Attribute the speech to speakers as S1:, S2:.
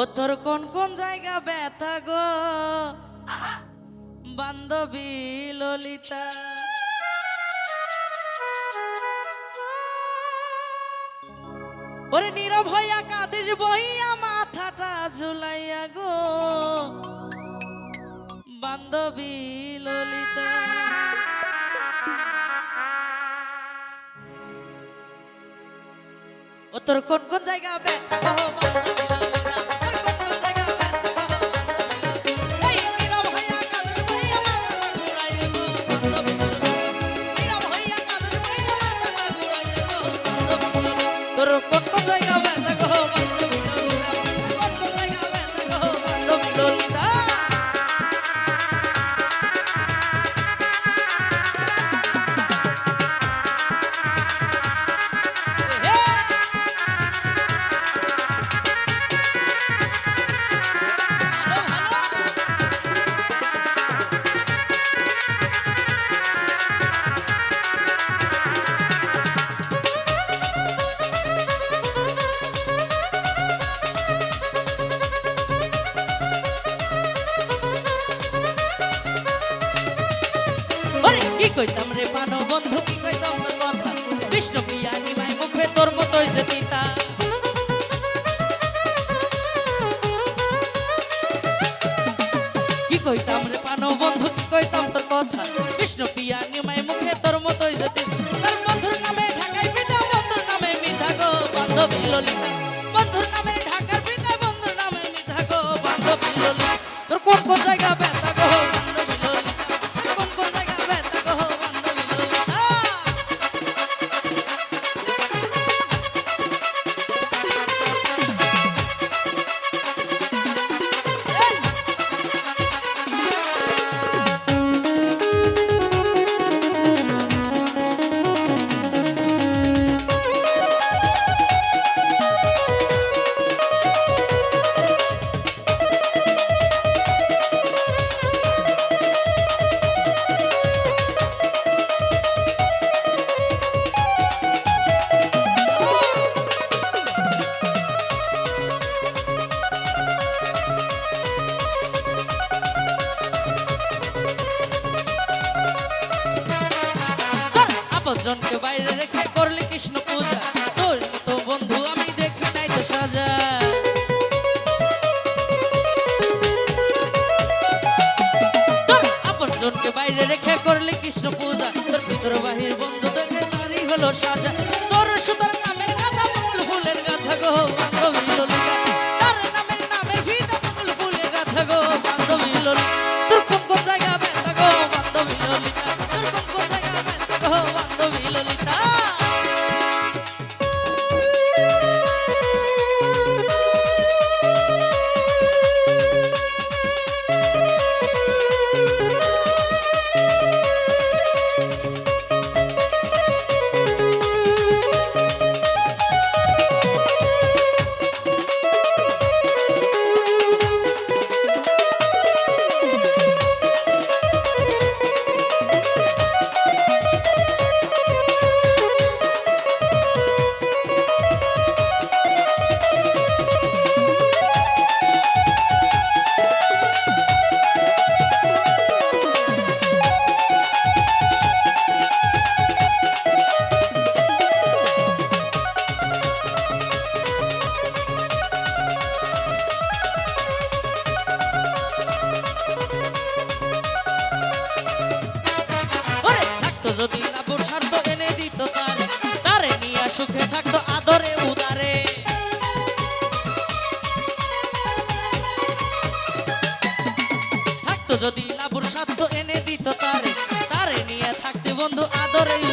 S1: ও তোর কোন কোন জায়গা ব্যথা গো? বান্ধবী ললিতা। ওরে নীরব হইয়া কাঁদিস বইয়া মাথাটা ঝুলাইয়া গো। বান্ধবী ললিতা। ও তোর কোন কোন জায়গা ব্যথা গো কইতাম রে পানো বন্ধু, কি কইতাম তোর কথা? বিষ্ণু প্রিয়া নিমাই মুখে তোর মতোই যে তিতা কি কইতাম রে পানো বন্ধু, কি কইতাম তোর কথা? বিষ্ণু প্রিয়া নিমাই মুখে তোর মতোই যে তিতা স্বজনকে বাইরে রেখে করলে কৃষ্ণ পূজা। তোর মতো বন্ধু আমি দেখি নাই তো সাজা। আপন জনকে বাইরে রেখে করলে কৃষ্ণ পূজা। তোর ভিতর বাহির বন্ধু দেখে তারই হলো সাজা। তোর সুতার নামে গাধা ফুলের গাধা গো বান্ধবী torre